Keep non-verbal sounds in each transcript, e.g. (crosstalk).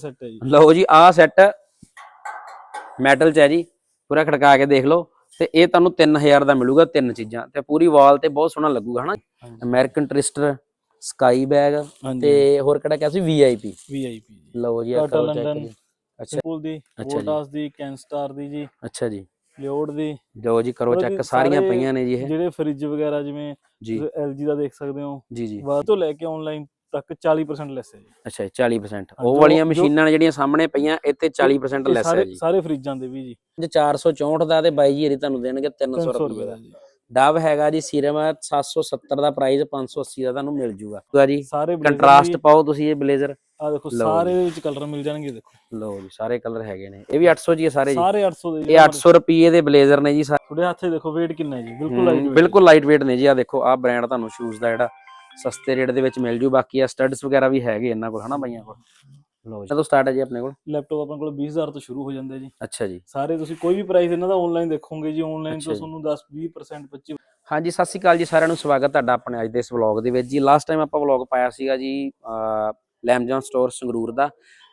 Set ਹੈ ਜੀ। ਲਓ ਜੀ ਆਹ ਸੈੱਟ ਮੈਟਲ ਚ ਹੈ ਜੀ। ਪੂਰਾ ਖੜਕਾ ਕੇ ਦੇਖ ਲਓ। ਤੇ ਇਹ ਤੁਹਾਨੂੰ 3000 ਦਾ ਮਿਲੂਗਾ ਤਿੰਨ ਚੀਜ਼ਾਂ। ਤੇ ਪੂਰੀ ਵਾਲ ਤੇ ਬਹੁਤ ਸੋਹਣਾ ਲੱਗੂਗਾ ਹਨਾ? ਅਮਰੀਕਨ ਟ੍ਰਿਸਟਰ ਸਕਾਈ ਬੈਗ ਤੇ ਹੋਰ ਕਿਹੜਾ ਕਿਹਾ ਸੀ? ਵੀਆਈਪੀ ਵੀਆਈਪੀ ਲਓ ਜੀ ਆ ਟਾਟਾ ਕਰੋ ਚੈੱਕ ਲੰਡਨ। ਜੀ ਅੱਛਾ। ਸਿੰਪਲ ਦੀ। ਵੋਲਟਾਸ ਦੀ ਕੈਨਸਟਾਰ ਦੀ ਜੀ। ਅੱਛਾ ਜੀ। ਲਿਓਡ ਦੀ। ਲਓ ਜੀ ਕਰੋ ਚੈੱਕ ਸਾਰੀਆਂ ਸਾਰੇ ਪਈਆਂ ਨੇ ਜੀ ਇਹ। ਜਿਹੜੇ ਫ੍ਰਿਜ ਵਗੈਰਾ ਜਿਵੇਂ ਜੀ। LG ਦਾ ਦੇਖ ਸਕਦੇ ਹੋ। ਜੀ ਜੀ। ਬਾਅਦ ਤੋਂ ਲੈ ਕੇ ਆਨਲਾਈਨ ਤੱਕ 40% ਲੈਸ ਹੈ ਜੀ। ਅੱਛਾ ਜੀ, 40% ਹਾਂ, ਉਹ ਜੋ- ਵਾਲੀਆਂ ਜੋ- ਮਸ਼ੀਨਾਂ ਨੇ ਜਿਹੜੀਆਂ ਸਾਹਮਣੇ ਪਈਆਂ ਇੱਥੇ 40% ਇਹ ਲੈਸ ਹੈ ਜੀ। ਸਾਰੇ ਫ੍ਰਿਜਾਂ ਦੇ ਵੀ ਜੀ। ਜੇ 464 ਦਾ ਤੇ ਬਾਈ ਜੀ ਇਹਦੀ ਤੁਹਾਨੂੰ ਦੇਣਗੇ 300 300 ਰੁਪਏ ਦਾ। ਜੀ। ਡਵ ਹੈਗਾ ਜੀ ਸੀਰਮ 770 ਦਾ ਪ੍ਰਾਈਸ 580 ਦਾ ਤੁਹਾਨੂੰ ਮਿਲ ਜੂਗਾ। ਜੀ? ਕੰਟਰਾਸਟ ਪਾਓ ਤੁਸੀਂ ਇਹ ਬਲੇਜ਼ਰ। ਆ ਦੇਖੋ ਸਾਰੇ ਦੇ ਵਿੱਚ ਕਲਰ ਮਿਲ ਜਾਣਗੇ ਦੇਖੋ। ਲਓ ਜੀ ਸਾਰੇ ਕਲਰ ਹੈਗੇ ਨੇ। ਇਹ ਵੀ 800 ਜੀ ਸਾਰੇ ਜੀ। ਸਾਰੇ 800 ਦੇ ਇਹ 800 ਰੁਪਏ ਦੇ ਬਲੇਜ਼ਰ ਨੇ ਜੀ ਤੁਹਾਡੇ ਹੱਥ ਦੇਖੋ weight ਕਿੰਨਾ ਹੈ ਜੀ। ਬਿਲਕੁਲ ਲਾਈਟ ਬਿਲਕੁਲ ਲਾਈਟ weight ਨੇ ਜੀ ਆ ਦੇਖੋ ਆ ਬ੍ਰਾਂਡ ਤੁਹਾਨੂੰ ਸ਼ੂਜ਼ ਦਾ ਜਿਹੜਾ ਸਸਤੇ ਰੇਟ ਦੇ ਵਿੱਚ ਮਿਲ ਜੂ ਬਾਕੀ ਆ ਸਟੱਡਸ ਵਗੈਰਾ ਵੀ ਹੈਗੇ ਇਹਨਾਂ ਕੋਲ ਹਨਾ ਬਾਈਆਂ ਕੋਲ? ਲਓ ਜੀ। ਕਦੋਂ ਸਟਾਰਟ ਹੈ ਜੀ ਆਪਣੇ ਕੋਲ? ਲੈਪਟਾਪ ਆਪਣੇ ਕੋਲ 20000 ਤੋਂ ਸ਼ੁਰੂ ਹੋ ਜਾਂਦੇ ਜੀ। ਅੱਛਾ ਜੀ। ਸਾਰੇ ਤੁਸੀਂ ਕੋਈ ਵੀ ਪ੍ਰਾਈਸ ਇਹਨਾਂ ਦਾ ਆਨਲਾਈਨ ਦੇਖੋਗੇ ਜੀ ਆਨਲਾਈਨ ਤੋਂ। ਤੁਹਾਨੂੰ 10 20% 25 ਹਾਂਜੀ ਸਤਿ ਸ਼੍ਰੀ ਅਕਾਲ ਜੀ ਸਾਰਿਆਂ ਨੂੰ ਸਵਾਗਤ ਤੁਹਾਡਾ ਆਪਣੇ ਅੱਜ ਦੇ ਇਸ ਵਲੌਗ ਦੇ ਵਿੱਚ ਜੀ। ਲਾਸਟ ਟਾਈਮ ਆਪਾਂ ਵਲੌਗ ਪਾਇਆ ਸੀਗਾ ਜੀ ਲੈਮਜਨ ਸਟੋਰ ਸੰਗਰੂਰ ਦਾ।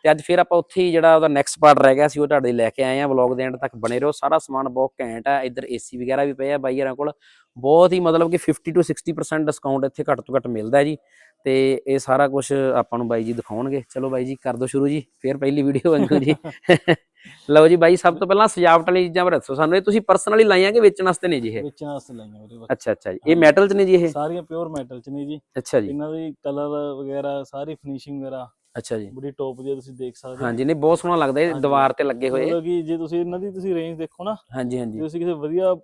ਤੇ ਅੱਜ ਫਿਰ ਆਪਾਂ ਉੱਥੇ ਹੀ ਜਿਹੜਾ ਉਹਦਾ ਨੈਕਸਟ ਪਾਰਟ ਰਹਿ ਗਿਆ ਸੀ ਉਹ ਤੁਹਾਡੇ ਲਈ ਲੈ ਕੇ ਆਏ ਆ ਵਲੌਗ ਦੇ ਐਂਡ ਤੱਕ ਬਣੇ ਰਹੋ। ਸਾਰਾ ਸਮਾਨ ਬਹੁਤ ਘੈਂਟ ਆ। ਇੱਧਰ ਏਸੀ ਵਗੈਰਾ ਵੀ ਪਏ ਆ ਬਾਈ ਹਰਾਂ ਕੋਲ। ਬਹੁਤ ਹੀ ਮਤਲਬ ਕਿ 50 ਤੋਂ 60% ਡਿਸਕਾਊਂਟ ਇੱਥੇ ਘੱਟ ਤੋਂ ਘੱਟ ਮਿਲਦਾ ਜੀ। ਤੇ ਇਹ ਸਾਰਾ ਕੁਝ ਆਪਾਂ ਨੂੰ ਬਾਈ ਜੀ ਦਿਖਾਉਣਗੇ। ਚਲੋ ਬਾਈ ਜੀ ਕਰ ਦਿਓ ਸ਼ੁਰੂ ਜੀ। ਫਿਰ ਪਹਿਲੀ ਵੀਡੀਓ ਵਾਂਗੂ ਜੀ। (laughs) ਲਓ ਜੀ ਬਾਈ ਸਭ ਤੋਂ ਪਹਿਲਾਂ ਸਜਾਵਟ ਵਾਲੀ ਚੀਜ਼ਾਂ ਬਾਰੇ ਦੱਸੋ ਸਾਨੂੰ। ਇਹ ਤੁਸੀਂ ਪਰਸਨਲੀ ਲਾਈਆਂ ਕਿ ਵੇਚਣ ਵਾਸਤੇ ਨੇ ਜੀ ਇਹ? ਵੇਚਣ ਵਾਸਤੇ ਲਾਈਆਂ ਬਸ। ਅੱਛਾ ਅੱਛਾ ਜੀ। ਇਹ ਮੈਟਲ ਚ ਨੇ ਜੀ ਇਹ? ਸਾਰੀਆਂ ਪਿਓਰ ਮੈਟਲ 'ਚ ਨੇ ਜੀ। ਅੱਛਾ ਜੀ। ਇਹਨਾਂ ਦੀ ਕਲਰ ਵਗੈਰਾ ਸਾਰੀ ਫਿਨਿਸ਼ਿੰਗ ਵਗੈਰਾ। ਅੱਛਾ ਜੀ। ਬੜੀ ਟੌਪ ਦੀ ਆ, ਤੁਸੀਂ ਦੇਖ ਸਕਦੇ ਹਾਂਜੀ ਨਹੀਂ ਬਹੁਤ ਸੋਹਣਾ ਲੱਗਦਾ ਇਹ ਹਾਂਜੀ। ਦੀਵਾਰ ਤੇ ਲੱਗੇ ਹੋਏ। ਮਤਲਬ ਕਿ ਜੇ ਤੁਸੀਂ ਇਹਨਾਂ ਦੀ ਤੁਸੀਂ ਰੇਂਜ ਦੇਖੋ ਨਾ ਹਾਂਜੀ ਜੇ ਹਾਂਜੀ ਤੁਸੀਂ ਕਿਸੇ ਵਧੀਆ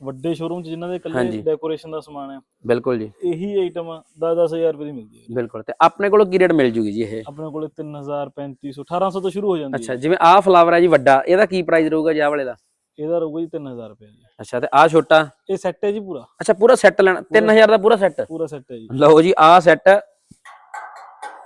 ਵੱਡੇ ਸ਼ੋਰੂਮ 'ਚ ਜਿਨ੍ਹਾਂ ਦੇ ਇਕੱਲੇ ਹਾਂਜੀ। ਡੈਕੋਰੇਸ਼ਨ ਦਾ ਸਮਾਨ ਹੈ ਬਿਲਕੁਲ ਜੀ। ਇਹੀ ਆਈਟਮ 10-10000 ਰੁਪਏ ਦੀ ਮਿਲਦੀ ਹੈ। ਬਿਲਕੁਲ ਤੇ ਆਪਣੇ ਕੋਲ ਕੀ ਰੇਟ ਮਿਲ ਜੂਗੀ ਜੀ ਇਹ? ਆਪਣੇ ਕੋਲੇ 3000 3500 1800 ਤੋਂ ਸ਼ੁਰੂ ਹੋ ਜਾਂਦੀ ਅੱਛਾ ਹੈ ਜਿਵੇਂ ਆਹ ਫਲਾਵਰ ਹੈ ਜੀ ਵੱਡਾ ਇਹਦਾ ਕੀ ਪ੍ਰਾਈਸ ਰਹੂਗਾ ਜੀ ਆਹ ਵਾਲੇ ਦਾ? ਇਹਦਾ ਰਹੂਗਾ ਜੀ 3000 ਰੁਪਏ ਜੀ। ਅੱਛਾ ਤੇ ਆਹ ਛੋਟਾ? ਇਹ ਸੈੱਟ ਹੈ ਜੀ ਪੂਰਾ। ਅੱਛਾ ਪੂਰਾ ਸੈੱਟ ਲੈਣਾ 3000 ਦਾ ਪੂਰਾ ਸੈੱਟ ਪੂਰਾ ਸੈੱਟ ਹੈ ਜੀ। ਲਓ ਜੀ ਆਹ ਸੈੱਟ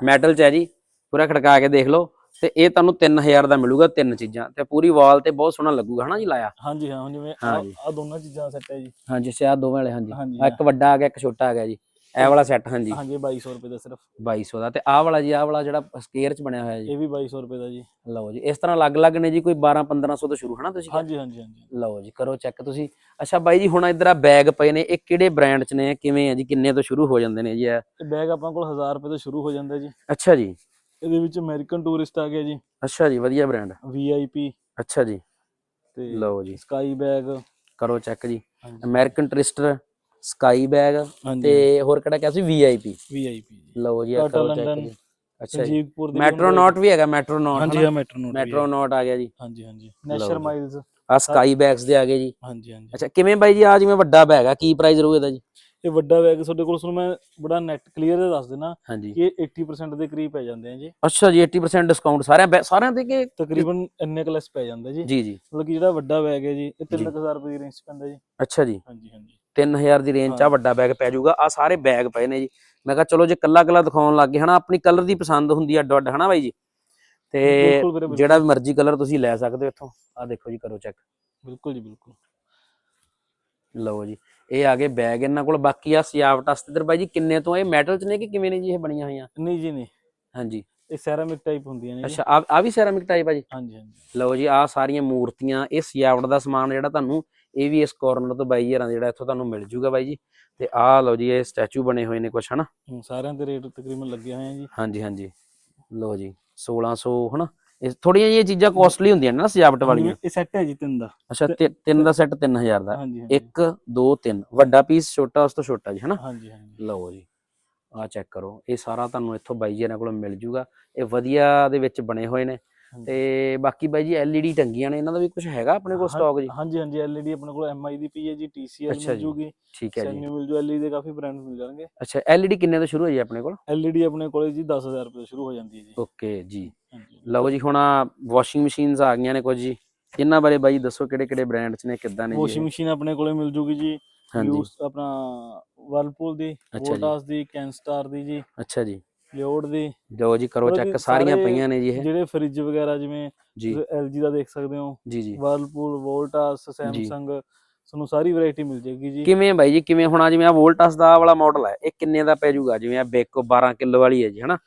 ਮੈਟਲ ਚ ਹੈ ਜੀ। ਪੂਰਾ ਖੜਕਾ ਕੇ ਦੇਖ ਲਓ ਤੇ ਇਹ ਤੁਹਾਨੂੰ 3000 ਦਾ ਮਿਲੂਗਾ ਤਿੰਨ ਚੀਜ਼ਾਂ ਤੇ ਪੂਰੀ ਵਾਲ ਤੇ ਬਹੁਤ ਸੋਹਣਾ ਲੱਗੂਗਾ ਹਨਾ ਜੀ ਲਾਇਆ? ਹਾਂਜੀ ਹਾਂ ਜਿਵੇਂ। ਆ ਦੋਨਾਂ ਚੀਜ਼ਾਂ ਸੈੱਟ ਹੈ ਜੀ। ਹਾਂਜੀ ਸਿਆ ਦੋਵੇਂ ਵਾਲੇ ਹਾਂਜੀ। ਇੱਕ ਵੱਡਾ ਆ ਗਿਆ ਇੱਕ ਛੋਟਾ ਆ ਗਿਆ ਜੀ। ਇਹ ਵਾਲਾ ਸੈੱਟ ਹਾਂਜੀ। ਹਾਂਜੀ 2200 ਰੁਪਏ ਦਾ ਸਿਰਫ। 2200 ਦਾ ਤੇ ਆਹ ਵਾਲਾ ਜੀ ਆਹ ਵਾਲਾ ਜਿਹੜਾ ਸਕੇਅਰ ਚ ਬਣਿਆ ਹੋਇਆ ਜੀ। ਇਹ ਵੀ 2200 ਰੁਪਏ ਦਾ ਜੀ। ਲਓ ਜੀ ਇਸ ਤਰ੍ਹਾਂ ਅਲੱਗ-ਅਲੱਗ ਨੇ ਜੀ ਕੋਈ 12 1500 ਤੋਂ ਸ਼ੁਰੂ ਹਨਾ ਤੁਸੀਂ? ਹਾਂਜੀ ਹਾਂਜੀ ਹਾਂਜੀ। ਲਓ ਜੀ ਕਰੋ ਚੈੱਕ ਤੁਸੀਂ। ਅੱਛਾ ਬਾਈ ਜੀ ਹੁਣ ਇਧਰ ਆ ਬੈਗ ਪਏ ਨੇ ਇਹ ਕਿਹੜੇ ਬ੍ਰਾਂਡ ਚ ਨੇ ਕਿਵੇਂ ਆ ਜੀ ਕਿੰਨੇ ਤੋਂ ਸ਼ੁਰੂ ਹੋ ਜਾਂਦੇ ਨੇ ਜੀ ਇਹ? ਬੈਗ ਆਪਾਂ ਕੋਲ 1000 ਰੁਪਏ ਤੋਂ ਸ਼ੁਰੂ ਹੋ ਜਾਂਦਾ ਜੀ। ਅੱਛਾ ਜੀ। ਇਹਦੇ ਵਿੱਚ ਅਮਰੀਕਨ ਟੂਰਿਸਟ ਆ ਗਿਆ ਜੀ। ਅੱਛਾ ਜੀ ਵਧੀਆ ਬ੍ਰਾਂਡ ਵੀਆਈਪੀ ਅੱਛਾ ਜੀ। ਤੇ ਲਓ ਜੀ। ਸਕਾਈ ਬੈਗ ਕਰੋ ਚੈੱਕ ਜੀ। ਅਮਰੀਕਨ ਟ੍ਰਿਸਟਰ ਸਕਾਈ ਬੈਗ ਤੇ ਹੋਰ ਕਿਹੜਾ ਕਿਹਾ ਸੀ? ਵੀਆਈਪੀ ਵੀਆਈਪੀ ਜੀ। ਲਓ ਜੀ ਕਰੋ ਚੈੱਕ ਜੀ। ਅੱਛਾ ਜੀ। ਮੈਟਰੋਨੌਟ ਵੀ ਹੈਗਾ ਮੈਟਰੋਨੌਟ ਹਾਂਜੀ ਹਾਂ ਮੈਟਰੋਨੋਟ ਮੈਟਰੋਨੌਟ ਆ ਗਿਆ ਜੀ। ਹਾਂਜੀ ਹਾਂਜੀ। ਨੈਸ਼ਰ। ਮਾਈਲਸ ਆ ਸਕਾਈ ਬੈਗਸ ਦੇ ਆ ਗਏ ਜੀ। ਹਾਂਜੀ ਹਾਂਜੀ। ਅੱਛਾ ਕਿਵੇਂ ਬਾਈ ਜੀ ਆ ਜਿਵੇਂ ਵੱਡਾ ਬੈਗ ਆ ਕੀ ਪ੍ਰਾਈਸ ਰਹੂ ਇਹਦਾ ਜੀ? ਇਹ ਵੱਡਾ ਬੈਗ ਤੁਹਾਡੇ ਕੋਲ ਤੁਹਾਨੂੰ ਮੈਂ ਬੜਾ ਨੈਟ ਕਲੀਅਰ ਦੇ ਦੱਸ ਦੇਣਾ ਹਾਂਜੀ। ਕਿ ਇਹ 80% ਦੇ ਕਰੀਬ ਪੈ ਜਾਂਦੇ ਆ ਜੀ। ਅੱਛਾ ਜੀ 80% ਡਿਸਕਾਊਂਟ ਸਾਰਿਆਂ ਬੈ- ਸਾਰਿਆਂ ਤੇ ਕਿ ਤਕਰੀਬਨ ਇੰਨੇ ਕਲਸ ਪੈ ਜਾਂਦਾ ਜੀ। ਜੀ ਜੀ। ਮਤਲਬ ਕਿ ਜਿਹੜਾ ਵੱਡਾ ਬੈਗ ਹੈ ਜੀ ਇਹ ਜੀ। 3000 ਰੁਪਏ ਦੀ ਰੇਂਜ 'ਚ ਪੈਂਦਾ ਜੀ। ਅੱਛਾ ਜੀ। ਹਾਂਜੀ ਹਾਂਜੀ। 3000 ਦੀ ਰੇਂਜ ਚ ਆ ਹਾਂ। ਵੱਡਾ ਬੈਗ ਪੈ ਜਾਊਗਾ ਆ ਸਾਰੇ ਬੈਗ ਪਏ ਨੇ ਜੀ। ਮੈਂ ਕਿਹਾ ਚਲੋ ਜੇ ਕੱਲਾ ਕੱਲਾ ਦਿਖਾਉਣ ਲੱਗੇ ਹਨਾ ਆਪਣੀ ਕਲਰ ਦੀ ਪਸੰਦ ਹੁੰਦੀ ਆ ਅੱਡ ਅੱਡ ਹਨਾ ਬਾਈ ਜੀ? ਤੇ ਬਿਲਕੁਲ ਵੀਰੇ, ਬਿਲਕੁਲ। ਜਿਹੜਾ ਵੀ ਮਰਜ਼ੀ ਕਲਰ ਤੁਸੀਂ ਲੈ ਸਕਦੇ ਹੋ ਇੱਥੋਂ। ਆ ਦੇਖੋ ਜੀ ਕਰੋ ਚੈੱਕ ਬਿਲਕੁਲ ਜੀ ਬਿਲਕੁਲ। ਲਓ ਜੀ। ਇਹ ਆ ਗਏ ਬੈਗ ਇਹਨਾਂ ਕੋਲ ਬਾਕੀ ਆ ਸਜਾਵਟ ਵਾਸਤੇ ਇਧਰ ਬਾਈ ਜੀ ਕਿੰਨੇ ਤੋਂ ਇਹ ਮੈਟਲ ਚ ਨੇ ਕਿ ਕਿਵੇਂ ਨੇ ਜੀ ਇਹ ਬਣੀਆਂ ਹੋਈਆਂ? ਨਹੀਂ ਜੀ ਨਹੀਂ। ਹਾਂਜੀ। ਇਹ ਸੈਰਾਮਿਕ ਟਾਈਪ ਹੁੰਦੀਆਂ ਨੇ ਅੱਛਾ ਆ ਆ ਵੀ ਸੈਰਾਮਿਕ ਟਾਈਪ ਆ ਜੀ? ਹਾਂਜੀ ਹਾਂਜੀ। ਲਓ ਜੀ ਆ ਸਾਰੀਆਂ ਮੂਰਤੀਆਂ ਇਹ ਸਜਾਵਟ ਦਾ ਸਮਾਨ ਜਿਹੜਾ ਤੁਹਾਨੂੰ ਇਹ ਵੀ ਇਸ ਕਾਰਨਰ ਤੋਂ ਬਾਈ ਹਜ਼ਾਰਾਂ ਜਿਹੜਾ ਇੱਥੋਂ ਤੁਹਾਨੂੰ ਮਿਲ ਜੂਗਾ ਬਾਈ ਜੀ। ਤੇ ਆਹ ਲਓ ਜੀ ਇਹ ਸਟੈਚੂ ਬਣੇ ਹੋਏ ਨੇ ਕੁਛ ਹਨਾ? ਸਾਰਿਆਂ ਦੇ ਰੇਟ ਤਕਰੀਬਨ ਲੱਗੇ ਹੋਏ ਆ ਜੀ। ਹਾਂਜੀ ਹਾਂਜੀ। ਲਓ ਜੀ 1600 ਹਨਾ? ਇਹ ਥੋੜੀਆਂ ਜਿਹੀਆਂ ਚੀਜ਼ਾਂ ਕੋਸਟਲੀ ਹੁੰਦੀਆਂ ਨੇ ਨਾ ਸਜਾਵਟ ਵਾਲੀਆਂ। ਇਹ ਸੈੱਟ ਹੈ ਜੀ ਤਿੰਨ ਦਾ। ਅੱਛਾ ਤਿੰਨ ਦਾ ਸੈੱਟ 3000 ਦਾ। ਹਾਂਜੀ ਹਾਂਜੀ। 1 2 3 ਵੱਡਾ ਪੀਸ ਛੋਟਾ ਉਸ ਤੋਂ ਛੋਟਾ ਜੀ ਹਨਾ? ਹਾਂਜੀ ਹਾਂਜੀ। ਲਓ ਜੀ ਆ ਚੈੱਕ ਕਰੋ। ਇਹ ਸਾਰਾ ਤੁਹਾਨੂੰ ਇੱਥੋਂ ਬਾਈ ਜੀ ਇਹਨਾਂ ਕੋਲੋਂ ਮਿਲ ਜੂਗਾ। ਇਹ ਵਧੀਆ ਦੇ ਵਿੱਚ ਬਣੇ ਹੋਏ ਨੇ। ਤੇ ਬਾਕੀ ਬਾਈ ਜੀ LED ਟੰਗੀਆਂ ਨੇ ਇਹਨਾਂ ਦਾ ਵੀ ਕੁਝ ਹੈਗਾ ਆਪਣੇ ਕੋਲ ਸਟਾਕ ਜੀ? ਹਾਂਜੀ ਹਾਂਜੀ LED ਆਪਣੇ ਕੋਲ MI ਦੀ ਪਈ ਹੈ ਜੀ ਅੱਛਾ ਮਿਲ। ਜੂਗੀ। ਠੀਕ ਹੈ ਜੀ। ਸੈਨਿਊ ਮਿਲ ਜੂ LED ਦੇ ਕਾਫੀ ਬ੍ਰਾਂਡ ਮਿਲ ਜਾਣਗੇ। ਅੱਛਾ LED ਕਿੰਨੇ ਤੋਂ ਸ਼ੁਰੂ ਹੈ ਜੀ ਆਪਣੇ ਕੋਲ? LED ਆਪਣੇ ਕੋਲੇ ਜੀ 10000 ਰੁਪਏ ਤੋਂ ਸ਼ੁਰੂ ਹੋ ਜਾਂਦੀ ਹੈ ਜੀ। ਓਕੇ ਜੀ। ਲਓ ਜੀ ਹੁਣ ਵਾਸ਼ਿੰਗ ਮਸ਼ੀਨਸ ਆ ਗਈਆਂ ਨੇ ਕੁਝ ਜੀ। ਇਹਨਾਂ ਬਾਰੇ ਬਾਈ ਦੱਸੋ ਕਿਹੜੇ ਕਿਹੜੇ ਬ੍ਰਾਂਡ ਚ ਨੇ ਕਿੱਦਾਂ ਨੇ ਜੀ ਵਾਸ਼ਿੰਗ? ਮਸ਼ੀਨ ਆਪਣੇ ਕੋਲੇ ਮਿਲ ਜੂਗੀ ਜੀ। ਯੂਸ ਆਪਣਾ ਵਰਲਪੂਲ ਦੀ ਜੀ। ਵੋਲਟਾਸ ਦੀ ਕੈਨਸਟਾਰ ਦੀ ਜੀ। ਅੱਛਾ ਜੀ। ਲਿਓਡ ਦੀ। ਲਓ ਜੀ ਕਰੋ ਚੈੱਕ ਸਾਰੀਆਂ ਸਾਰੇ ਪਈਆਂ ਨੇ ਜੀ ਇਹ। ਜਿਹੜੇ ਫ੍ਰਿਜ ਵਗੈਰਾ ਜਿਵੇਂ LG ਦਾ ਦੇਖ ਸਕਦੇ ਹੋ। ਜੀ ਜੀ। ਵਰਲਪੂਲ ਵੋਲਟਾਸ ਸੈਮਸੰਗ ਤੁਹਾਨੂੰ ਸਾਰੀ ਵੈਰਾਈਟੀ ਮਿਲ ਜਾਏਗੀ ਜੀ। ਕਿਵੇਂ ਬਾਈ ਜੀ ਕਿਵੇਂ ਹੁਣ ਜਿਵੇਂ ਆ ਵੋਲਟਸ ਦਾ ਵਾਲਾ ਮਾਡਲ ਹੈ ਇਹ ਕਿੰਨੇ ਦਾ ਪੈ ਜਾਊਗਾ ਜਿਵੇਂ ਆ ਬੇਕੋ 12 ਕਿਲੋ ਵਾਲੀ ਹੈ ਜੀ ਹਨਾ?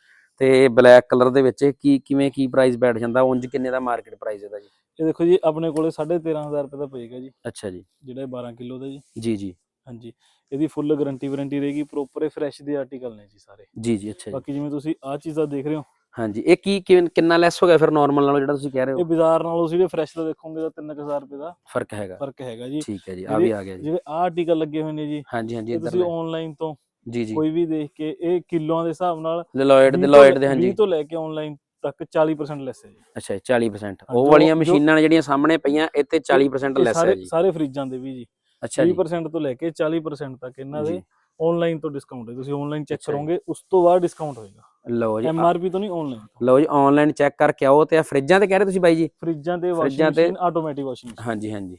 ਤੇ ਬਲੈਕ ਕਲਰ ਦੇ ਵਿੱਚ ਇਹ ਕੀ ਕਿਵੇਂ ਕੀ ਪ੍ਰਾਈਸ ਬੈਠ ਜਾਂਦਾ ਉਂਝ ਕਿੰਨੇ ਦਾ ਮਾਰਕੀਟ ਪ੍ਰਾਈਸ ਇਹਦਾ ਜੀ? ਇਹ ਦੇਖੋ ਜੀ ਆਪਣੇ ਕੋਲੇ 13500 ਰੁਪਏ ਦਾ ਪਏਗਾ ਜੀ। ਅੱਛਾ ਜੀ। ਜਿਹੜਾ ਇਹ 12 ਕਿਲੋ ਦਾ ਜੀ। ਜੀ ਜੀ। ਹਾਂਜੀ। ਇਹਦੀ ਫੁੱਲ ਗਾਰੰਟੀ ਵਾਰੰਟੀ ਰਹੇਗੀ ਪ੍ਰੋਪਰ ਇਹ ਫਰੈਸ਼ ਦੇ ਆਰਟੀਕਲ ਨੇ ਜੀ ਸਾਰੇ। ਜੀ ਜੀ ਅੱਛਾ ਜੀ। ਬਾਕੀ ਜਿਵੇਂ ਤੁਸੀਂ ਆਹ ਚੀਜ਼ਾਂ ਦੇਖ ਰਹੇ ਹੋ। ਹਾਂਜੀ। ਇਹ ਕੀ ਕਿੰਨਾ ਲੈਸ ਹੋ ਗਿਆ ਫਿਰ ਨਾਰਮਲ ਨਾਲੋਂ ਜਿਹੜਾ ਤੁਸੀਂ ਕਹਿ ਰਹੇ ਇਹ ਹੋ ਬਾਜ਼ਾਰ ਨਾਲੋਂ ਜਿਹੜੇ ਫਰੈਸ਼ ਦਾ ਦੇਖੋਗੇ ਤਾਂ 3000 ਰੁਪਏ ਦਾ ਫ਼ਰਕ ਹੈਗਾ। ਫ਼ਰਕ ਹੈਗਾ ਜੀ। ਠੀਕ ਹੈ ਜੀ ਆ ਵੀ ਆ ਗਿਆ ਜੀ। ਜਿਹੜੇ ਆਹ ਆਰਟੀਕਲ ਲੱਗੇ ਹੋਏ ਨੇ ਜੀ ਹਾਂਜੀ ਹਾਂਜੀ ਇਹ ਇੱਧਰ ਤੁਸੀਂ ਆਨਲਾਈਨ ਤੋਂ ਜੀ ਜੀ। ਕੋਈ ਵੀ ਦੇਖ ਕੇ ਇਹ ਕਿਲੋਆਂ ਦੇ ਹਿਸਾਬ ਨਾਲ ਡਿਲੋਇਡ 20 ਡਿਲੋਇਡ ਤੋਂ ਦੇ ਹਾਂਜੀ। 20 ਤੋਂ ਲੈ ਕੇ ਆਨਲਾਈਨ ਤੱਕ 40% ਲੈਸ ਹੈ ਜੀ। ਅੱਛਾ ਜੀ, 40% ਹਾਂ, ਉਹ ਵਾਲੀਆਂ ਮਸ਼ੀਨਾਂ ਨੇ ਜਿਹੜੀਆਂ ਸਾਹਮਣੇ ਪਈਆਂ ਇੱਥੇ 40% ਇਹ ਲੈਸ ਹੈ ਜੀ। ਸਾਰੇ ਫਰਿੱਜਾਂ ਦੇ ਵੀ ਜੀ। ਅੱਛਾ ਜੀ। 20% ਤੋਂ ਲੈ ਕੇ 40% ਤੱਕ ਇਹਨਾਂ ਦੇ ਆਨਲਾਈਨ ਤੋਂ ਡਿਸਕਾਊਂਟ ਹੈ। ਤੁਸੀਂ ਆਨਲਾਈਨ ਚੈੱਕ। ਕਰੋਗੇ ਉਸ ਤੋਂ ਬਾਅਦ ਡਿਸਕਾਊਂਟ ਹੋਏਗਾ। ਲਓ ਜੀ ਐਮ ਆਰ ਪੀ ਤੋਂ ਨਹੀਂ ਆਨਲਾਈਨ ਲਓ ਜੀ ਆਨਲਾਈਨ ਚੈੱਕ ਕਰਕੇ ਆਓ ਤੇ ਆ ਫਰਿੱਜਾਂ ਤੇ ਕਹਿ ਰਹੇ ਤੁਸੀਂ ਬਾਈ ਜੀ? ਫਰਿੱਜਾਂ ਤੇ ਵਾਸ਼ਿੰਗ ਮਸ਼ੀਨ ਆਟੋਮੈਟਿਕ ਵਾਸ਼ਿੰਗ ਹਾਂਜੀ ਹਾਂਜੀ।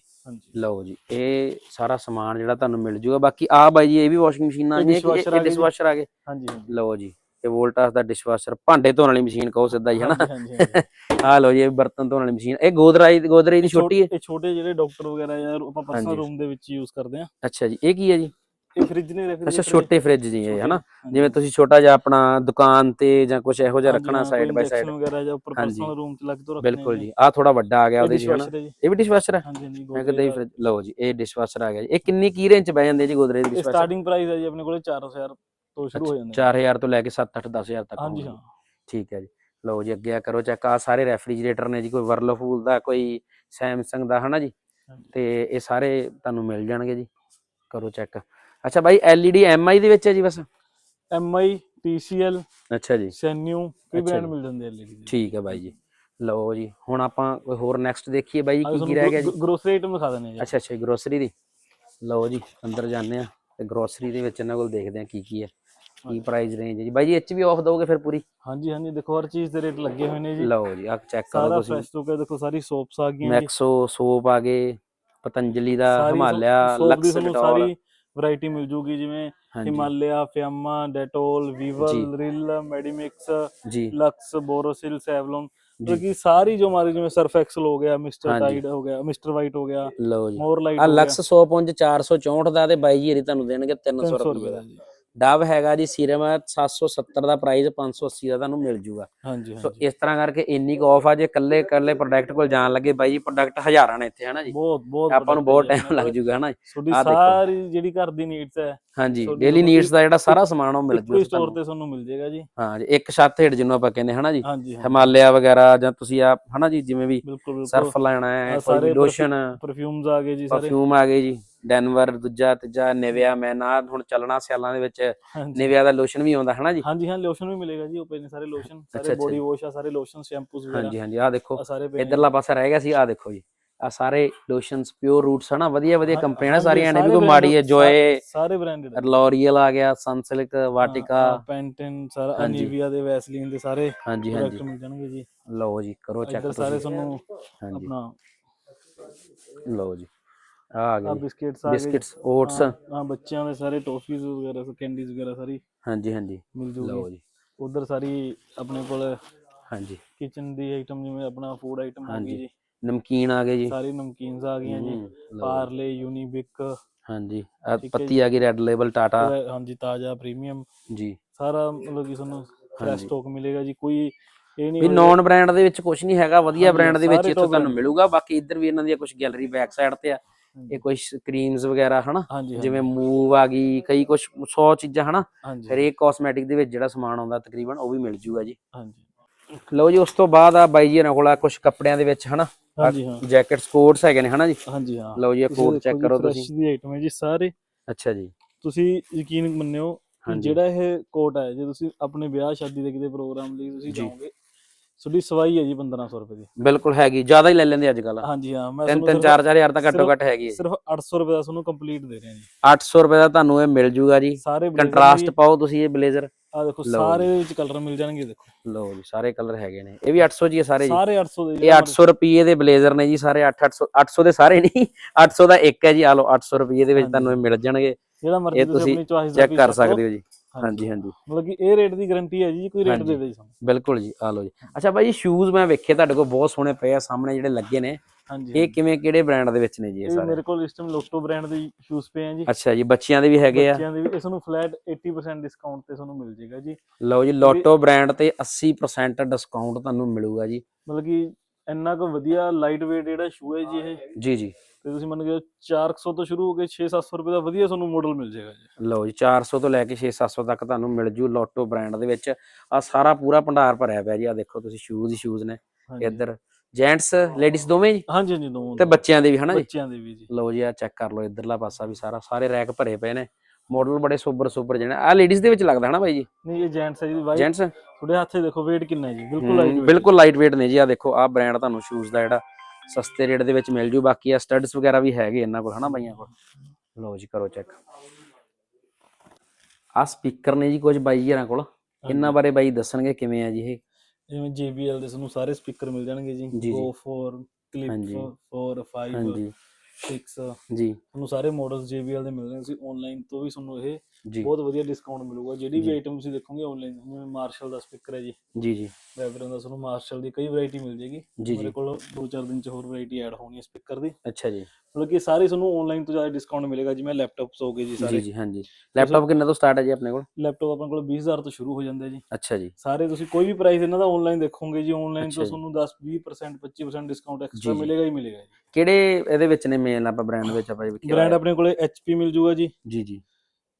ਲਓ ਜੀ ਇਹ ਸਾਰਾ ਸਮਾਨ ਜਿਹੜਾ ਤੁਹਾਨੂੰ ਮਿਲ ਜੂਗਾ। ਬਾਕੀ ਆ ਬਾਈ ਜੀ ਇਹ ਵੀ ਵਾਸ਼ਿੰਗ ਮਸ਼ੀਨਾਂ ਇਹ ਆ ਇਹ ਗਏ ਜੀ। ਡਿਸ਼ਵਾਸ਼ਰ ਆ ਗਏ। ਹਾਂਜੀ ਲਓ ਜੀ ਇਹ ਵੋਲਟਾਸ ਦਾ ਡਿਸ਼ਵਾਸ਼ਰ ਭਾਂਡੇ ਧੋਣ ਵਾਲੀ ਮਸ਼ੀਨ ਕਹੋ ਸਿੱਧਾ ਹੀ ਹਨਾ? ਆ ਲਓ ਜੀ ਇਹ ਬਰਤਨ ਧੋਣ ਵਾਲੀ ਮਸ਼ੀਨ ਇਹ ਗੋਦਰਾਈ ਗੋਦਰੇ ਦੀ ਛੋਟੀ ਹੈ? ਇਹ ਛੋਟੇ ਜਿਹੜੇ ਡਾਕਟਰ ਵਗੈਰਾ ਜਾਂ ਆਪਾਂ ਪਰਸਨਲ। ਰੂਮ ਦੇ ਵਿੱਚ ਯੂਜ਼ ਕਰਦੇ ਆ ਅੱਛਾ ਜੀ ਇਹ ਕੀ ਹੈ ਜੀ? ਇਹ ਫ੍ਰਿਜ ਨੇ ਅੱਛਾ ਛੋਟੇ ਫ੍ਰਿਜ ਜੀ ਇਹ ਹਨਾ? ਜਿਵੇਂ ਤੁਸੀਂ ਛੋਟਾ ਜਿਹਾ ਆਪਣਾ ਦੁਕਾਨ ਤੇ ਜਾਂ ਕੁਝ ਇਹੋ ਜਿਹਾ ਰੱਖਣਾ ਸਾਈਡ ਬਾਈ ਸਾਈਡ ਵਗੈਰਾ ਜਾਂ ਉੱਪਰ। ਪਰਸਨਲ ਰੂਮ ਚ ਲੱਗ ਤੋਂ ਰੱਖਣੇ ਬਿਲਕੁਲ ਜੀ। ਆ ਥੋੜਾ ਵੱਡਾ ਆ ਗਿਆ ਉਹਦੇ ਜੀ ਹਨਾ? ਇਹ ਵੀ ਡਿਸ਼ਵਾਸ਼ਰ ਹੈ? ਹਾਂਜੀ ਹਾਂਜੀ ਮੈਂ ਕਿਹਾ ਹੀ ਫ੍ਰਿਜ ਲਓ ਜੀ ਇਹ ਡਿਸ਼ਵਾਸ਼ਰ ਆ ਗਿਆ ਜੀ। ਇਹ ਕਿੰਨੀ ਕੀ ਰੇਂਜ ਚ ਬਹਿ ਜਾਂਦੇ ਜੀ ਗੋਦਰੇ ਦੀ ਇਹ ਡਿਸ਼ਵਾਸ਼ਰ ਸਟਾਰਟਿੰਗ ਪ੍ਰਾਈਸ ਹੈ ਜੀ ਆਪਣੇ ਕੋਲੇ 4000 ਤੋਂ ਸ਼ੁਰੂ ਹੋ ਜਾਂਦੇ ਨੇ 4000 ਤੋਂ ਲੈ ਕੇ 7 8 10000 ਤੱਕ ਹਾਂਜੀ। ਹਾਂ। ਠੀਕ ਹੈ ਜੀ। ਲਓ ਜੀ ਅੱਗੇ ਆ ਕਰੋ ਚੈੱਕ ਆ ਸਾਰੇ ਰੈਫਰੀਜਰੇਟਰ ਨੇ ਜੀ ਕੋਈ ਵਰਲਫੂਲ ਦਾ ਕੋਈ ਸੈਮਸੰਗ ਦਾ ਹਨਾ ਜੀ। ਤੇ ਇਹ ਸਾਰੇ ਤੁਹਾਨੂੰ ਮਿਲ ਜਾਣਗੇ ਜੀ। ਕਰੋ ਚੈੱਕ ਅੱਛਾ ਬਾਈ LED MI ਦੇ ਵਿੱਚ ਹੈ ਜੀ ਬਸ? MI TCL ਅੱਛਾ ਜੀ। ਸੈਨਿਊ ਕੋਈ ਬ੍ਰਾਂਡ। ਮਿਲ ਜਾਂਦੇ ਦੇ। ਠੀਕ ਹੈ ਬਾਈ ਜੀ। ਲਓ ਜੀ ਹੁਣ ਆਪਾਂ ਕੋਈ ਹੋਰ ਨੈਕਸਟ ਦੇਖੀਏ ਬਾਈ ਕੀ ਕੀ ਰਹਿ ਗਿਆ ਜੀ। ਗਰੋਸਰੀ ਆਈਟਮ ਦਿਖਾ ਦਿੰਦੇ ਆ ਅੱਛਾ ਅੱਛਾ ਗਰੋਸਰੀ ਦੀ। ਲਓ ਜੀ ਅੰਦਰ ਜਾਂਦੇ ਆ ਤੇ ਗਰੋਸਰੀ ਦੇ ਵਿੱਚ ਇਹਨਾਂ ਕੋਲ ਦੇਖਦੇ ਆ ਕੀ ਕੀ ਹੈ ਕੀ। ਪ੍ਰਾਈਸ ਰੇਂਜ ਹੈ ਜੀ। ਬਾਈ ਜੀ ਇਹ 'ਚ ਵੀ ਆਫ ਦੋਗੇ ਫਿਰ ਪੂਰੀ? ਹਾਂਜੀ ਹਾਂਜੀ ਦੇਖੋ ਹਰ ਚੀਜ਼ ਦੇ ਰੇਟ ਲੱਗੇ ਹੋਏ ਨੇ ਜੀ। ਲਓ ਜੀ ਆ ਚੈੱਕ ਕਰੋ ਸਾਰਾ ਤੁਸੀਂ। ਫਰੈਸ਼ ਤੋਂ ਕੇ ਦੇਖੋ ਸਾਰੀ ਸੋਪਸ ਆ ਗਈਆਂ ਜੀ। ਮੈਕਸੋ ਸੋਪ ਆ ਗਏ ਪਤੰਜਲੀ ਦਾ ਸਾਰੀ ਹਿਮਾਲਿਆ ਲਕਸ ਡਟੋਲ ਸਾਰੀ ਵੈਰਾਈਟੀ ਮਿਲ ਜੂਗੀ ਜਿਵੇਂ ਹਾਂਜੀ। ਹਿਮਾਲਿਆ ਫਿਆਮਾ ਡੈਟੋਲ ਵੀਵਲ ਰਿਲ ਮੈਡੀਮਿਕਸ ਲਕਸ ਬੋਰੋਸਿਲ ਸੈਵਲੋਨ। ਮਤਲਬ ਕਿ ਸਾਰੀ ਜੋ ਮਾਰੀ ਜਿਵੇਂ ਸਰਫ ਐਕਸਲ ਹੋ ਗਿਆ ਮਿਸਟਰ ਹਾਂਜੀ। ਟਾਈਡ ਹੋ ਗਿਆ ਮਿਸਟਰ ਵਾਈਟ ਹੋ ਗਿਆ ਲਓ ਜੀ। ਮੋਰ ਲਾਈਟ ਆ ਲਕਸ ਸੋਪ ਉਂਝ 464 ਦਾ ਤੇ ਬਾਈ ਜੀ ਇਹਦੀ ਤੁਹਾਨੂੰ ਦੇਣਗੇ 300 300 ਰੁਪਏ ਦਾ। ਦਾ ਜੀ। ਡਵ ਹੈਗਾ ਜੀ ਸੀਰਮ 770 ਦਾ ਪ੍ਰਾਈਸ 580 ਦਾ ਤੁਹਾਨੂੰ ਮਿਲ ਜੂਗਾ। ਹਾਂਜੀ ਸੋ ਇਸ ਤਰ੍ਹਾਂ ਕਰਕੇ ਇੰਨੀ ਕੁ ਆਫ ਆ ਜੇ ਕੱਲੇ ਕੱਲੇ ਪ੍ਰੋਡਕਟ ਕੋਲ ਜਾਣ ਲੱਗੇ ਬਾਈ ਜੀ ਪ੍ਰੋਡਕਟ ਹਜ਼ਾਰਾਂ ਨੇ ਇੱਥੇ ਹਨਾ ਜੀ? ਬਹੁਤ ਬਹੁਤ ਆਪਾਂ ਨੂੰ ਬਹੁਤ ਟਾਈਮ ਲੱਗ ਜੂਗਾ ਹਨਾ ਤੁਹਾਡੀ। ਸਾਰੀ ਜਿਹੜੀ ਘਰ ਦੀ ਨੀਡਸ ਹੈ ਹਾਂਜੀ ਡੇਲੀ ਨੀਡਸ ਦਾ ਜਿਹੜਾ ਸਾਰਾ ਸਮਾਨ ਉਹ ਮਿਲ ਜੂਗਾ ਸਟੋਰ ਤੇ ਤੁਹਾਨੂੰ ਮਿਲ ਜਾਏਗਾ ਜੀ। ਹਾਂ ਜੀ ਇੱਕ ਛੱਤ ਹੇਠ ਜਿਹਨੂੰ ਆਪਾਂ ਕਹਿੰਦੇ ਹਨਾ ਜੀ? ਹਿਮਾਲਿਆ ਵਗੈਰਾ ਜਾਂ ਤੁਸੀਂ ਆ ਹਨਾ ਜੀ ਜਿਵੇਂ ਵੀ ਸਰਫ ਲੈਣਾ ਹੈ ਕੋਈ ਲੋਸ਼ਨ ਪਰਫਿਊਮਸ ਆ ਗਏ ਜੀ ਸਾਰੇ। ਪਰਫਿਊਮ ਆ ਗਏ ਜੀ। ਡੈਨਵਰ ਦੂਜਾ ਤੀਜਾ ਨਿਵਿਆ ਮੈਨ ਆ ਹੁਣ ਚੱਲਣਾ ਸਿਆਲਾਂ ਦੇ ਵਿੱਚ ਨਿਵਿਆ ਦਾ ਲੋਸ਼ਨ ਵੀ ਆਉਂਦਾ ਹਨਾ ਜੀ? ਹਾਂਜੀ ਹਾਂ ਲੋਸ਼ਨ ਵੀ ਮਿਲੇਗਾ ਜੀ ਉਹ ਪਏ ਨੇ ਸਾਰੇ ਲੋਸ਼ਨ ਸਾਰੇ ਬੋਡੀ। ਵਾਸ਼ ਆ ਸਾਰੇ ਲੋਸ਼ਨ ਸ਼ੈਂਪੂਸ ਵਗੈਰਾ। ਹਾਂਜੀ ਹਾਂਜੀ ਆ ਦੇਖੋ। ਇਧਰਲਾ ਪਾਸਾ ਰਹਿ ਗਿਆ ਸੀ ਆ ਦੇਖੋ ਜੀ ਆ ਸਾਰੇ ਲੋਸ਼ਨਸ ਪਿਓਰ ਰੂਟਸ ਹਨਾ ਵਧੀਆ ਵਧੀਆ ਕੰਪਨੀਆਂ ਨੇ ਸਾਰੀਆਂ ਨੇ ਵੀ ਕੋਈ ਮਾੜੀ ਹੈ ਜੋਏ ਸਾਰੇ ਬ੍ਰਾਂਡਡ ਲੋਰੀਅਲ ਆ ਗਿਆ ਸਨਸਿਲਕ ਵਾਟਿਕਾ ਪੈਂਟਨ ਸਾਰਾ। ਅਨੀਵੀਆ ਦੇ ਵੈਸਲੀਨ ਦੇ ਸਾਰੇ ਹਾਂਜੀ ਪ੍ਰੋਡਕਟ ਹਾਂਜੀ ਮਿਲ ਜਾਣਗੇ ਜੀ। ਲਓ ਜੀ ਕਰੋ ਚੈੱਕ ਸਾਰੇ ਤੁਹਾਨੂੰ ਆਪਣਾ ਲਓ ਜੀ। ਆ ਗਏ ਬਿਸਕਿਟਸ ਆ ਗਏ। Biscuits oats. ਹਾਂ ਬੱਚਿਆਂ ਦੇ ਸਾਰੇ ਟੌਫੀਜ਼ ਵਗੈਰਾ ਕੈਂਡੀਜ਼ ਵਗੈਰਾ ਸਾਰੀ ਹਾਂਜੀ ਹਾਂਜੀ। ਮਿਲ ਲਓ ਜੂਗੀ ਜੀ। ਉਧਰ ਸਾਰੀ ਆਪਣੇ ਕੋਲ ਹਾਂਜੀ। ਕਿਚਨ ਦੀ ਆਈਟਮ ਜਿਵੇਂ ਆਪਣਾ ਫੂਡ ਆਈਟਮ ਹੋ ਹਾਂਜੀ। ਗਈ ਜੀ। ਨਮਕੀਨ ਆ ਗਏ ਜੀ। ਸਾਰੀ ਨਮਕੀਨਸ ਆ ਗਈਆਂ ਜੀ। ਹੂੰ, ਲਓ ਜੀ। ਪਾਰਲੇ ਯੂਨੀਬਿਕ। ਹਾਂਜੀ। ਆ ਠੀਕ ਹੈ ਪੱਤੀ ਆ ਗਈ ਰੈੱਡ ਲੇਬਲ ਟਾਟਾ। ਹਾਂਜੀ ਤਾਜ਼ਾ ਪ੍ਰੀਮੀਅਮ ਜੀ। ਸਾਰਾ ਮਤਲਬ ਕਿ ਤੁਹਾਨੂੰ ਫਰੈਸ਼ ਹਾਂਜੀ। ਸਟਾਕ ਮਿਲੇਗਾ ਜੀ। ਕੋਈ ਇਹ ਨਹੀਂ ਵੀ ਹੋਏਗਾ- ਨੌਨ ਬ੍ਰਾਂਡ ਦੇ ਵਿੱਚ ਕੁਝ ਨਹੀਂ ਹੈਗਾ। ਵਧੀਆ ਹਾਂਜੀ, ਬ੍ਰਾਂਡ ਦੇ ਵਿੱਚ ਸਾਰੇ ਇੱਥੋਂ top ਤੁਹਾਨੂੰ। ਮਿਲੂਗਾ। ਬਾਕੀ ਇੱਧਰ ਵੀ ਇਹਨਾਂ ਦੀਆਂ ਕੁਝ ਗੈਲਰੀ ਬੈਕ ਸਾਈਡ ਤੇ ਆ। ਇਹ ਕੁਝ ਕਰੀਮਸ ਵਗੈਰਾ ਹਨਾ? ਜਿਵੇਂ ਮੂਵ ਆ ਗਈ ਕਈ ਕੁਝ 100 ਚੀਜ਼ਾਂ ਹਨਾ? ਹਰੇਕ ਕਾਸਮੈਟਿਕ ਦੇ ਵਿੱਚ ਜਿਹੜਾ ਸਮਾਨ ਆਉਂਦਾ ਤਕਰੀਬਨ ਉਹ ਵੀ ਮਿਲ ਜੂਗਾ ਜੀ। ਹਾਂਜੀ। ਲਓ ਜੀ ਉਸ ਤੋਂ ਬਾਅਦ ਆ ਬਾਈ ਜੀ ਇਹਨਾਂ ਕੋਲ ਆ ਕੁਝ ਕੱਪੜਿਆਂ ਦੇ ਵਿੱਚ ਹਨਾ? ਹਾਂਜੀ ਹਾਂ। ਜੈਕਟਸ ਕੋਟਸ ਹੈਗੇ ਨੇ ਹਨਾ ਜੀ? ਹਾਂਜੀ ਹਾਂ। ਲਓ ਜੀ ਇਹ ਕੋਟ ਚੈੱਕ ਕਰੋ ਤੁਸੀਂ। ਫਰੈਸ਼ ਦੀ ਆਈਟਮ ਹੈ ਜੀ ਸਾਰੇ। ਅੱਛਾ ਜੀ। ਤੁਸੀਂ ਯਕੀਨ ਮੰਨਿਓ। ਜਿਹੜਾ ਇਹ ਕੋਟ ਹੈ ਜੇ ਤੁਸੀਂ ਆਪਣੇ ਵਿਆਹ ਸ਼ਾਦੀ ਦੇ ਕਿਤੇ ਪ੍ਰੋਗਰਾਮ ਲਈ ਤੁਸੀਂ। ਜਾਓਗੇ ਤੁਹਾਡੀ ਸਵਾਈ ਹੈ ਜੀ 1500 ਰੁਪਏ ਦੀ। ਬਿਲਕੁਲ ਹੈਗੀ ਜ਼ਿਆਦਾ ਹੀ ਲੈ ਲੈਂਦੇ ਅੱਜ ਕੱਲ ਹਾਂਜੀ ਹਾਂ ਮੈਂ ਤਿੰਨ ਤੁਹਾਨੂੰ ਤਿੰਨ ਸਿਰਫ- ਚਾਰ ਚਾਰ ਹਜ਼ਾਰ ਤਾਂ ਘੱਟੋ ਘੱਟ ਹੈਗੀ ਹੈ। ਸਿਰਫ 800 ਰੁਪਏ ਦਾ ਤੁਹਾਨੂੰ ਕੰਪਲੀਟ ਦੇ ਰਹੇ ਹਾਂ ਜੀ। 800 ਰੁਪਏ ਦਾ ਤੁਹਾਨੂੰ ਇਹ ਮਿਲ ਜੂਗਾ ਜੀ। ਕੰਟਰਾਸਟ ਪਾਓ ਤੁਸੀਂ ਇਹ ਬਲੇਜ਼ਰ ਆਹ ਦੇਖੋ ਸਾਰੇ ਵਿੱਚ ਕਲਰ ਮਿਲ ਜਾਣਗੇ ਦੇਖੋ। ਲਓ ਜੀ ਸਾਰੇ ਕਲਰ ਹੈਗੇ ਨੇ। ਇਹ ਵੀ 800 ਜੀ ਸਾਰੇ ਜੀ। ਸਾਰੇ 800 ਦੇ ਇਹ 800 ਰੁਪਏ ਦੇ ਬਲੇਜ਼ਰ ਨੇ ਜੀ ਸਾਰੇ 8 800 800 ਦੇ ਸਾਰੇ ਨਹੀਂ 800 ਦਾ ਇੱਕ ਹੈ ਜੀ। ਆ ਲਓ 800 ਰੁਪਏ ਦੇ ਵਿੱਚ ਤੁਹਾਨੂੰ ਇਹ ਮਿਲ ਜਾਣਗੇ। ਜਿਹੜਾ ਮਰਜ਼ੀ ਤੁਸੀਂ ਤੁਸੀਂ ਆਪਣੀ ਚੁਆਇਸ ਦਾ ਚੈੱਕ ਕਰ ਸਕਦੇ ਹੋ ਜੀ। ਹਾਂਜੀ ਹਾਂਜੀ। ਮਤਲਬ ਕਿ ਇਹ ਰੇਟ ਦੀ ਗਾਰੰਟੀ ਹੈ ਜੀ ਕੋਈ ਰੇਟ। ਦੇ ਦੇ ਜੀ ਸਾਨੂੰ। ਬਿਲਕੁਲ ਜੀ ਆ ਲਓ ਜੀ। ਅੱਛਾ ਬਾਈ ਸ਼ੂਜ਼ ਮੈਂ ਵੇਖੇ ਤੁਹਾਡੇ ਕੋਲ ਬਹੁਤ ਸੋਹਣੇ ਪਏ ਆ ਸਾਹਮਣੇ ਜਿਹੜੇ ਲੱਗੇ ਨੇ। ਹਾਂਜੀ ਇਹ ਕਿਵੇਂ ਕਿਹੜੇ ਬ੍ਰਾਂਡ ਦੇ ਵਿੱਚ ਨੇ ਜੀ ਇਹ ਸਾਰੇ? ਮੇਰੇ ਕੋਲ ਇਸ ਟਾਈਮ ਲੋਟੋ ਬ੍ਰਾਂਡ ਦੇ ਸ਼ੂਜ਼ ਪਏ ਆ ਜੀ। ਅੱਛਾ ਜੀ ਬੱਚਿਆਂ ਦੇ ਵੀ ਹੈਗੇ ਆ? ਬੱਚਿਆਂ ਦੇ ਵੀ ਇਹ ਤੁਹਾਨੂੰ ਫਲੈਟ 80% ਡਿਸਕਾਊਂਟ ਤੇ ਤੁਹਾਨੂੰ ਮਿਲ ਜਾਏਗਾ ਜੀ। ਲਓ ਜੀ ਲੋਟੋ ਬ੍ਰਾਂਡ ਤੇ 80% ਡਿਸਕਾਊਂਟ ਤੁਹਾਨੂੰ ਮਿਲੂਗਾ ਜੀ। ਮਤਲਬ ਕਿ ਇੰਨਾ ਕੁ ਵਧੀਆ ਲਾਈਟ weight ਜਿਹੜਾ ਸ਼ੂ ਹੈ ਜੀ ਇਹ। ਜੀ ਜੀ। ਤੇ ਤੁਸੀਂ ਮੰਨ ਕੇ 400 ਤੋਂ ਸ਼ੁਰੂ ਹੋ ਕੇ 6-700 ਰੁਪਏ ਦਾ ਵਧੀਆ ਤੁਹਾਨੂੰ ਮਾਡਲ ਮਿਲ ਜਾਏਗਾ ਜੀ। ਲਓ ਜੀ 400 ਤੋਂ ਲੈ ਕੇ 6-700 ਤੱਕ ਤੁਹਾਨੂੰ ਮਿਲ ਜੂ ਲੋਟੋ ਬ੍ਰਾਂਡ ਦੇ ਵਿੱਚ। ਆ ਸਾਰਾ ਪੂਰਾ ਭੰਡਾਰ ਭਰਿਆ ਪਿਆ ਜੀ ਆ ਦੇਖੋ ਤੁਸੀਂ ਸ਼ੂਜ਼ ਹੀ ਸ਼ੂਜ਼ ਨੇ ਇੱਧਰ। ਜੈਂਟਸ ਲੇਡੀਜ਼ ਦੋਵੇਂ ਜੀ? ਹਾਂਜੀ ਹਾਂਜੀ ਦੋਵਾਂ ਤੇ। ਬੱਚਿਆਂ ਦੇ ਵੀ ਹਨਾ ਜੀ? ਬੱਚਿਆਂ ਦੇ ਵੀ ਜੀ। ਲਓ ਜੀ ਆ ਚੈੱਕ ਕਰ ਲਓ ਇੱਧਰਲਾ ਪਾਸਾ ਵੀ ਸਾਰਾ। ਸਾਰੇ ਰੈਕ ਭਰੇ ਪਏ ਨੇ। ਮਾਡਲ ਬੜੇ ਸੁਪਰ ਸੁਪਰ ਜਿਹੜੇ ਆ ਲੇਡੀਜ਼ ਦੇ ਵਿੱਚ ਲੱਗਦਾ ਹਨਾ ਬਾਈ ਜੀ? ਨਹੀਂ ਇਹ ਜੈਂਟਸ ਹੈ ਜੀ ਵਾਈਟ ਜੈਂਟਸ ਤੁਹਾਡੇ ਹੱਥੇ ਦੇਖੋ weight ਕਿੰਨਾ ਹੈ ਜੀ। ਬਿਲਕੁਲ ਲਾਈਟ ਬਿਲਕੁਲ ਲਾਈਟ weight ਨੇ ਜੀ ਆ ਦੇਖੋ ਆ ਬ੍ਰਾਂਡ ਤੁਹਾਨੂੰ ਸ਼ੂਜ਼ ਦਾ ਜਿਹੜਾ ਸਸਤੇ ਰੇਟ ਦੇ ਵਿੱਚ ਮਿਲ ਜੂ। ਬਾਕੀ ਆ ਸਟੱਡਸ ਵਗੈਰਾ ਵੀ ਹੈਗੇ ਇਹਨਾਂ ਕੋਲ ਹਨਾ ਬਾਈਆਂ ਕੋਲ? ਲਓ ਜੀ ਕਰੋ ਚੈੱਕ ਆ ਸਪੀਕਰ ਨੇ ਜੀ ਕੁਝ ਬਾਈ ਜੀਰਾਂ ਕੋਲ। ਇਹਨਾਂ ਬਾਰੇ ਬਾਈ ਦੱਸਣਗੇ ਕਿਵੇਂ ਆ ਜੀ ਇਹ? ਜਿਵੇਂ JBL ਦੇ ਤੁਹਾਨੂੰ ਸਾਰੇ ਸਪੀਕਰ ਮਿਲ ਜਾਣਗੇ ਜੀ। Go 4 Clip ਹਾਂਜੀ। 4 5 ਹਾਂਜੀ। 6 ਜੀ। ਤੁਹਾਨੂੰ ਸਾਰੇ ਮਾਡਲਸ JBL ਦੇ ਮਿਲ ਰਹੇ ਤੁਸੀਂ ਆਨਲਾਈਨ ਤੋਂ ਵੀ ਤੁਹਾਨੂੰ ਇਹ ਜੀ। ਬਹੁਤ ਵਧੀਆ ਡਿਸਕਾਊਂਟ ਮਿਲੂਗਾ। ਜਿਹੜੀ ਜੀ। ਵੀ ਆਈਟਮ ਤੁਸੀਂ ਦੇਖੋਗੇ ਆਨਲਾਈਨ ਜਿਵੇਂ ਮਾਰਸ਼ਲ ਦਾ ਸਪੀਕਰ ਹੈ ਜੀ। ਜੀ ਜੀ। ਵੈਬਰਨ ਦਾ ਤੁਹਾਨੂੰ ਮਾਰਸ਼ਲ ਦੀ ਕਈ ਵੈਰਾਈਟੀ ਮਿਲ ਜੇਗੀ ਜੀ ਮੇਰੇ ਜੀ। ਕੋਲ 2-4 ਦਿਨ ਚ ਹੋਰ ਵੈਰਾਈਟੀ ਐਡ ਹੋਣੀ ਹੈ ਸਪੀਕਰ ਦੀ। ਅੱਛਾ ਜੀ। ਮਤਲਬ ਕਿ ਸਾਰੇ ਤੁਹਾਨੂੰ ਆਨਲਾਈਨ ਤੋਂ ਜ਼ਿਆਦਾ ਡਿਸਕਾਊਂਟ ਮਿਲੇਗਾ ਜਿਵੇਂ ਲੈਪਟਾਪਸ ਹੋ ਗਏ ਜੀ ਜੀ ਸਾਰੇ। ਜੀ ਹਾਂਜੀ। ਲੈਪਟਾਪ ਕਿੰਨੇ ਤੋਂ ਸਟਾਰਟ ਹੈ ਜੀ ਆਪਣੇ ਕੋਲ? ਲੈਪਟਾਪ ਆਪਣੇ ਕੋਲ 20000 ਤੋਂ ਸ਼ੁਰੂ ਹੋ ਜਾਂਦਾ ਜੀ। ਅੱਛਾ ਜੀ। ਸਾਰੇ ਤੁਸੀਂ ਕੋਈ ਵੀ ਪ੍ਰਾਈਸ ਇਹਨਾਂ ਦਾ ਆਨਲਾਈਨ ਦੇਖੋਗੇ ਜੀ ਆਨਲਾਈਨ ਤੋਂ ਜੀ। ਤੁਹਾਨੂੰ 10 20% 25% ਡਿਸਕਾਊਂਟ ਐਕਸਟਰਾ ਜੀ। ਮਿਲੇਗਾ ਹੀ ਮਿਲੇਗਾ ਜੀ। ਕਿਹੜੇ ਇਹਦੇ ਵਿੱਚ ਨੇ ਮੇਨ ਆਪਾਂ ਬ੍ਰਾਂਡ ਵਿੱਚ ਆਪਾਂ ਵੇਖਿਆ ਬ੍ਰਾਂਡ? ਆਪਣੇ ਕੋਲੇ HP ਮਿਲ ਜੂਗਾ ਜੀ। ਜੀ ਜੀ।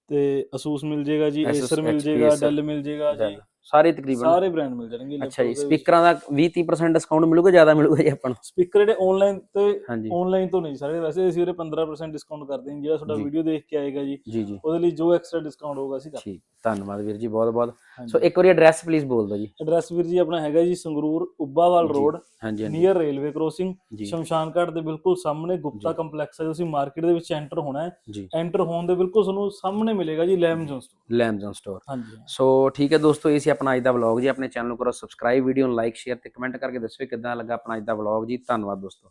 ਤੇ Asus ਮਿਲ ਜੇਗਾ ਜੀ Acer ਮਿਲ ਜੇਗਾ Dell ਮਿਲ ਜੇਗਾ ਜੀ। ਸਾਰੇ ਤਕਰੀਬਨ। ਸਾਰੇ ਬ੍ਰਾਂਡ ਮਿਲ ਜਾਣਗੇ ਅੱਛਾ ਜੀ ਸਪੀਕਰਾਂ ਦਾ 20-30% ਡਿਸਕਾਊਂਟ ਮਿਲੂਗਾ ਜ਼ਿਆਦਾ ਮਿਲੂਗਾ ਜੀ ਆਪਾਂ ਨੂੰ? ਸਪੀਕਰ ਜਿਹੜੇ ਆਨਲਾਈਨ ਤੇ ਹਾਂਜੀ। ਆਨਲਾਈਨ ਤੋਂ ਨਹੀਂ ਸਾਰੇ ਵੈਸੇ ਅਸੀਂ ਉਹਦੇ 15% ਡਿਸਕਾਊਂਟ ਕਰਦੇ ਹਾਂ ਜਿਹੜਾ ਤੁਹਾਡਾ ਜੀ। ਵੀਡੀਓ ਦੇਖ ਕੇ ਆਏਗਾ ਜੀ ਜੀ ਜੀ। ਉਹਦੇ ਲਈ ਜੋ ਐਕਸਟਰਾ ਡਿਸਕਾਊਂਟ ਹੋਊਗਾ ਅਸੀਂ ਠੀਕ ਧੰਨਵਾਦ ਵੀਰ ਜੀ ਬਹੁਤ ਬਹੁਤ। ਸੋ ਇੱਕ ਵਾਰੀ ਐਡਰੈਸ ਪਲੀਜ਼ ਬੋਲ ਦਿਓ ਜੀ। ਐਡਰੈਸ ਵੀਰ ਜੀ ਆਪਣਾ ਹੈਗਾ ਜੀ ਸੰਗਰੂਰ ਉੱਬਾਵਾਲ ਜੀ। ਰੋਡ ਹਾਂਜੀ ਹਾਂਜੀ। ਨੀਅਰ ਰੇਲਵੇ ਕ੍ਰੋਸਿੰਗ ਜੀ। ਸ਼ਮਸ਼ਾਨ ਘਾਟ ਦੇ ਬਿਲਕੁਲ ਸਾਹਮਣੇ ਗੁਪਤਾ ਜੀ। ਕੰਪਲੈਕਸ ਹੈ ਤੁਸੀਂ ਮਾਰਕੀਟ ਦੇ ਵਿੱਚ ਐਂਟਰ ਹੋਣਾ ਹੈ। ਜੀ। ਐਂਟਰ ਹੋਣ ਦੇ ਬਿਲਕੁਲ ਤੁਹਾਨੂੰ ਸਾਹਮਣੇ ਮਿਲੇਗਾ ਜੀ ਲੈਮਜਨ ਸਟੋਰ ਲੈਮਜ਼ਨ ਸਟੋਰ ਹਾਂਜੀ। ਸੋ ਠੀਕ ਹੈ ਦੋਸਤੋ ਇਹ ਸੀ ਆਪਣਾ ਅੱਜ ਦਾ ਵਲੌਗ ਜੀ, ਆਪਣੇ ਚੈਨਲ ਨੂੰ ਕਰੋ ਸਬਸਕ੍ਰਾਈਬ ਵੀਡੀਓ ਨੂੰ ਲਾਈਕ ਸ਼ੇਅਰ ਤੇ ਕਮੈਂਟ ਕਰਕੇ ਦੱਸੋ ਕਿ ਕਿੱਦਾਂ ਲੱਗਾ ਆਪਣਾ ਅੱਜ ਦਾ ਵਲੌਗ ਜੀ। ਧੰਨਵਾਦ ਦੋਸਤੋ।